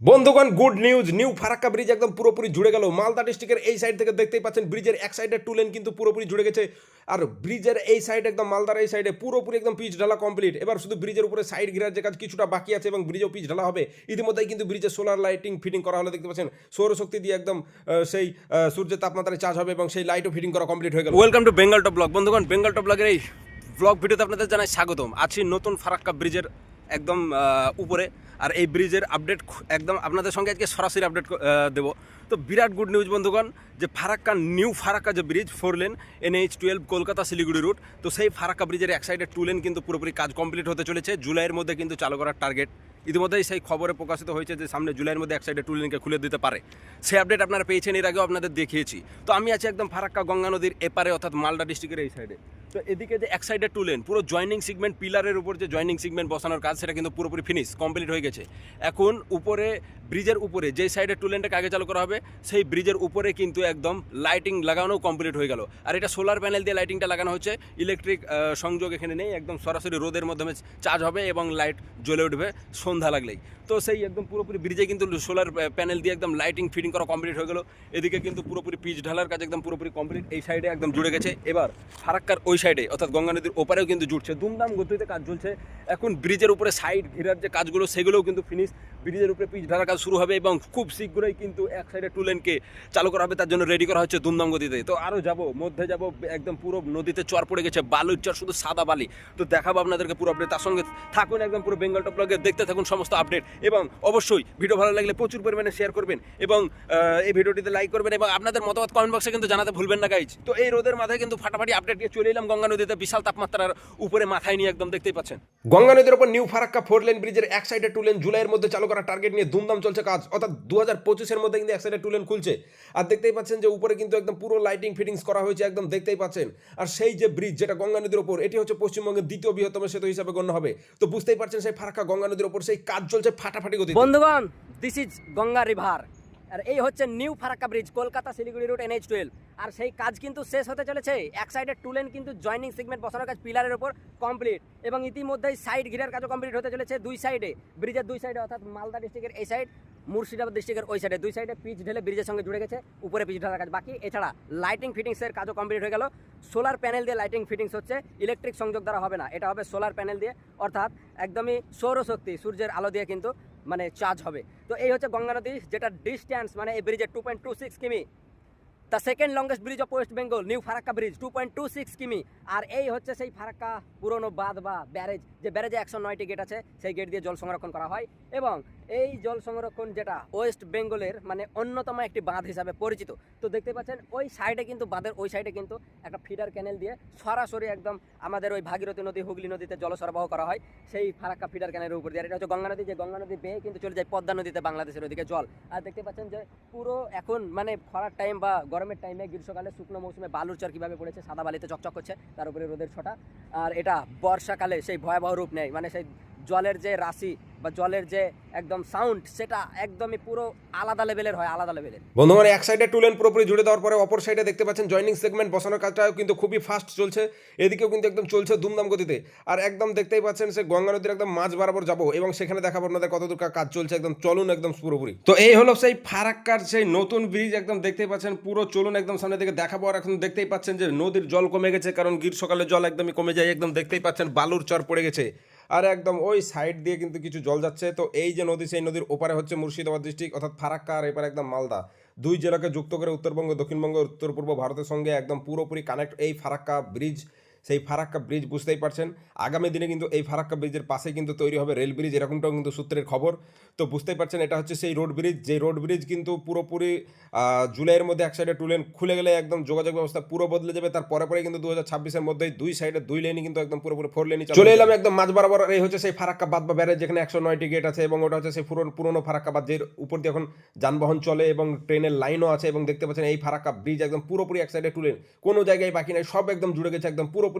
বন্ধুগণ good news new Farakka bridge একদম পুরোপুরি জুড়ে গেল। মালদা ডিস্ট্রিক্টের এই সাইড থেকে দেখতেই পাচ্ছেন ব্রিজের এক সাইডে টু লেন কিন্তু পুরোপুরি জুড়ে গেছে। আর ব্রিজের এই সাইড একদম মালদার এই সাইডে পুরোপুরি একদম পিচ ঢালা কমপ্লিট এবার শুধু ব্রিজের উপরে সাইড ঘিরার যে কাজ কিছুটা বাকি আছে এবং ব্রিজেও পিচ ঢালা হবে। ইতিমধ্যেই কিন্তু ব্রিজে সোলার লাইটিং ফিটিং করা হলে দেখতে পাচ্ছেন, সৌরশক্তি দিয়ে একদম সেই সূর্যের তাপমাত্রায় চার্জ হবে এবং সেই লাইটও ফিটিং করা কমপ্লিট হয়ে গেল। Welcome to Bengal top blog বন্ধুগণ বেঙ্গল টপ ব্লগের এই ব্লগ ভিডিওতে আপনাদের জানাই স্বাগতম। আছি নতুন ফারাক্কা ব্রিজের একদম উপরে। আর এই ব্রিজের আপডেট একদম আপনাদের সঙ্গে আজকে সরাসরি আপডেট দেবো। তো বিরাট গুড নিউজ বন্ধুগণ, যে ফারাক্কা নিউ ফারাক্কা যে bridge four lane NH twelve Kolkata Siliguri route তো সেই ফারাক্কা ব্রিজের এক সাইডে টু লেন কিন্তু পুরোপুরি কাজ কমপ্লিট হতে চলেছে। জুলাইয়ের মধ্যে কিন্তু চালু করার টার্গেট ইতিমধ্যেই সেই খবরে প্রকাশিত হয়েছে যে সামনে জুলাইয়ের মধ্যে এক সাইডে টু লেনকে খুলে দিতে পারে। সেই আপডেট আপনারা পেয়েছেন, এর আগেও আপনাদের দেখিয়েছি। তো আমি আছি একদম ফারাক্কা গঙ্গা নদীর এপারে, অর্থাৎ মালদা ডিস্ট্রিক্টের এই সাইডে তো এদিকে যে এক সাইডে টু লেন পুরো জয়নিং সিগমেন্ট পিলারের উপর যে জয়নিং সিগমেন্ট বসানোর কাজ, সেটা কিন্তু পুরোপুরি ফিনিশ কমপ্লিট হয়ে গেছে। এখন উপরে ব্রিজের উপরে যে সাইডে টু লেনটাকে আগে চালু করা হবে, সেই ব্রিজের উপরে কিন্তু একদম লাইটিং লাগানো কমপ্লিট হয়ে গেল। আর এটা সোলার প্যানেল দিয়ে লাইটিংটা লাগানো হচ্ছে। ইলেকট্রিক সংযোগ এখানে নেই, একদম সরাসরি রোদের মাধ্যমে চার্জ হবে এবং লাইট জ্বলে উঠবে সন্ধ্যা লাগলেই। তো সেই একদম পুরোপুরি ব্রিজে কিন্তু সোলার প্যানেল দিয়ে একদম লাইটিং ফিটিং করা কমপ্লিট হয়ে গেল। এদিকে কিন্তু পুরোপুরি পিচ ঢালার কাজ একদম পুরোপুরি কমপ্লিট এই সাইডে একদম জুড়ে গেছে। এবার ফারাক্কার ওই সাইডে অর্থাৎ গঙ্গা নদীর ওপারেও কিন্তু জুটছে। দুমদাম গতিতে কাজ চলছে। এখন ব্রিজের উপরে সাইড ঘেরার যে কাজগুলো, সেগুলোও কিন্তু ফিনিশ ব্রিজের উপরে পিচ ঢালার কাজ শুরু হবে এবং খুব শীঘ্রই কিন্তু এক সাইডে টু লেনকে চালু করা হবে। তার জন্য রেডি করা হচ্ছে দুমদাম গতিতে। তো আরও যাব, মধ্যে যাব, একদম পুরো নদীতে চর পড়ে গেছে। বালুর চর শুধু সাদা বালি। তো দেখাবো আপনাদেরকে পুরো আপডেট তার সঙ্গে থাকুন একদম পুরো বেঙ্গল টপ ব্লগে দেখতে থাকুন সমস্ত আপডেট এবং অবশ্যই ভিডিও ভালো লাগলে প্রচুর পরিমাণে শেয়ার করবেন। এবং এই ভিডিওটিতে লাইক করবেন এবং আপনাদের মতামত কমেন্ট বক্সে কিন্তু জানাতে ভুলবেন না গাইজ তো এই রোদের মাথায় কিন্তু ফাটাফাটি আপডেট দিয়ে চলে এলাম। গঙ্গা নদীতে বিশাল তাপমাত্রার উপরে মাথায় নিয়ে একদম দেখতেই পাচ্ছেন। গঙ্গা নদীর উপর নিউ ফারাক্কা ফোর লেন ব্রিজের এক সাইডে টু লেন জুলাইয়ের মধ্যে চালু করার টার্গেট নিয়ে দুমদাম চলছে কাজ। অর্থাৎ দু হাজার পঁচিশের মধ্যে কিন্তু এক সাইডে টু লেন খুলছে। আর দেখতেই পাচ্ছেন যে উপরে কিন্তু একদম পুরো লাইটিং ফিটিংস করা হয়েছে একদম দেখতেই পাচ্ছেন। আর সেই যে ব্রিজ যেটা গঙ্গা নদীর উপর এটি হচ্ছে পশ্চিমবঙ্গের দ্বিতীয় বৃহত্তম সেতু হিসাবে গণ্য হবে। তো বুঝতেই পারছেন সেই ফারাক্কা গঙ্গা নদীর উপর সেই কাজ চলছে ফাটাফাটি গতি বন্ধুগণ দিস ইজ গঙ্গা রিভার আর এই হচ্ছে new Farakka bridge, Kolkata Siliguri route NH twelve আর সেই কাজ কিন্তু শেষ হতে চলেছে। এক সাইডে টু লেন কিন্তু জয়নিং সেগমেন্ট বসানোর কাজ পিলারের উপর কমপ্লিট এবং ইতিমধ্যেই সাইড ঘিরার কাজও কমপ্লিট হতে চলেছে দুই সাইডে ব্রিজের দুই সাইডে অর্থাৎ মালদা ডিস্ট্রিক্টের এই সাইড মুর্শিদাবাদ ডিস্ট্রিক্টের ওই সাইডে দুই সাইডে পিচ ঢেলে ব্রিজের সঙ্গে জুড়ে গেছে, উপরে পিচ ঢালার কাজ বাকি। এছাড়া লাইটিং ফিটিংসের কাজও কমপ্লিট হয়ে গেল। সোলার প্যানেল দিয়ে লাইটিং ফিটিংস হচ্ছে ইলেকট্রিক সংযোগ দ্বারা হবে না। এটা হবে সোলার প্যানেল দিয়ে। অর্থাৎ একদমই সৌরশক্তি, সূর্যের আলো দিয়ে কিন্তু মানে চার্জ হবে। তো এই হচ্ছে গঙ্গা নদী, যেটা ডিস্ট্যান্স মানে এই ব্রিজের two point two six km. The second longest bridge of West Bengal new Farakka bridge two point two six km. আর এই হচ্ছে সেই ফারাক্কা পুরনো বাঁধ বা ব্যারেজ, যে ব্যারেজে একশো নয়টি গেট আছে, সেই গেট দিয়ে জল সংরক্ষণ করা হয়। এবং এই জল সংরক্ষণ যেটা ওয়েস্ট বেঙ্গলের মানে অন্যতম একটি বাঁধ হিসাবে পরিচিত। তো দেখতে পাচ্ছেন, ওই সাইডে কিন্তু, বাঁধের ওই সাইডে কিন্তু একটা ফিডার ক্যানেল দিয়ে সরাসরি একদম আমাদের ওই ভাগীরথী নদী, হুগলি নদীতে জল সরবরাহ করা হয়। সেই ফারাক্কা ফিডার ক্যানেলের উপর দিয়ে। এটা হচ্ছে গঙ্গা নদী, যে গঙ্গা নদী বেয়ে কিন্তু চলে যায় পদ্মা নদীতে, বাংলাদেশের ওদিকে জল। আর দেখতে পাচ্ছেন যে পুরো এখন মানে খরার টাইম বা গরমের টাইমে গ্রীষ্মকালে শুকনো মৌসুমে বালুর চর কীভাবে পড়েছে, সাদা বালিতে চকচক করছে, তার উপরে রোদের ছটা। আর এটা বর্ষাকালে সেই ভয়াবহ রূপ নেয়। মানে সেই জলের যে রাশি বা জলের যে একদম সাউন্ড সেটা একদমই পুরো আলাদা লেভেলের হয়, আলাদা লেভেলের বন্ধুগণ, এক সাইডে টু লেন পুরোপুরি জুড়ে দেওয়ার পরে অপর সাইডে দেখতে পাচ্ছেন জয়নিং সেগমেন্ট বসানোর কাজটাও কিন্তু খুবই ফাস্ট চলছে। এদিকেও কিন্তু একদম চলছে দুমদাম গতিতে। আর একদম দেখতেই পাচ্ছেন সে গঙ্গা নদীর একদম মাঝ বরাবর যাব এবং সেখানে দেখাবো আপনাদের কতদূর কাজ চলছে, একদম চলুন একদম পুরোপুরি। তো এই হলো সেই ফারাক্কার, সেই নতুন ব্রিজ একদম দেখতেই পাচ্ছেন পুরো চলুন একদম সামনে দিকে দেখাবো। আর এখন দেখতেই পাচ্ছেন যে নদীর জল কমে গেছে, কারণ গ্রীষ্মকালে জল একদমই কমে যায়, একদম দেখতেই পাচ্ছেন বালুর চর পড়ে গেছে। আর একদম ওই সাইড দিয়ে কিন্তু কিছু জল যাচ্ছে। তো এই যে নদী, সেই নদীর ওপারে হচ্ছে মুর্শিদাবাদ ডিস্ট্রিক্ট অর্থাৎ ফারাক্কা আর এপারে একদম মালদা। দুই জেলাকে যুক্ত করে উত্তরবঙ্গ, দক্ষিণবঙ্গ উত্তর পূর্ব ভারতের সঙ্গে একদম পুরোপুরি কানেক্ট এই ফারাক্কা ব্রিজ সেই ফারাক্কা ব্রিজ বুঝতেই পারছেন। আগামী দিনে কিন্তু এই ফারাক্কা ব্রিজের পাশে কিন্তু তৈরি হবে রেল ব্রিজ এরকমটাও কিন্তু সূত্রের খবর। তো বুঝতেই পারছেন এটা হচ্ছে সেই রোড ব্রিজ যে রোড ব্রিজ কিন্তু পুরোপুরি জুলাইয়ের মধ্যে এক সাইডে টু লেন খুলে গেলে একদম যোগাযোগ ব্যবস্থা পুরো বদলে যাবে। তার পরে পরে কিন্তু দু হাজার ছাব্বিশের মধ্যে দুই সাইডে দুই লেনই কিন্তু একদম পুরোপুরি ফোর লেনই চলে এলাম একদম মাঝ বরাবর। এই হচ্ছে সেই ফারাক্কা বাদ বা ব্যারেজ যেখানে একশো নয়টি গেট আছে এবং ওটা হচ্ছে সেই পুরনো পুরনো ফারাক্কা বাদ যের উপর দিয়ে এখন যানবাহন চলে এবং ট্রেনের লাইনও আছে এবং দেখতে পাচ্ছেন এই ফারাক্কা ব্রিজ একদম পুরোপুরি এক সাইডে টু লেন কোনো জায়গায় বাকি নাই সব একদম জুড়ে গেছে একদম পুরোপুরি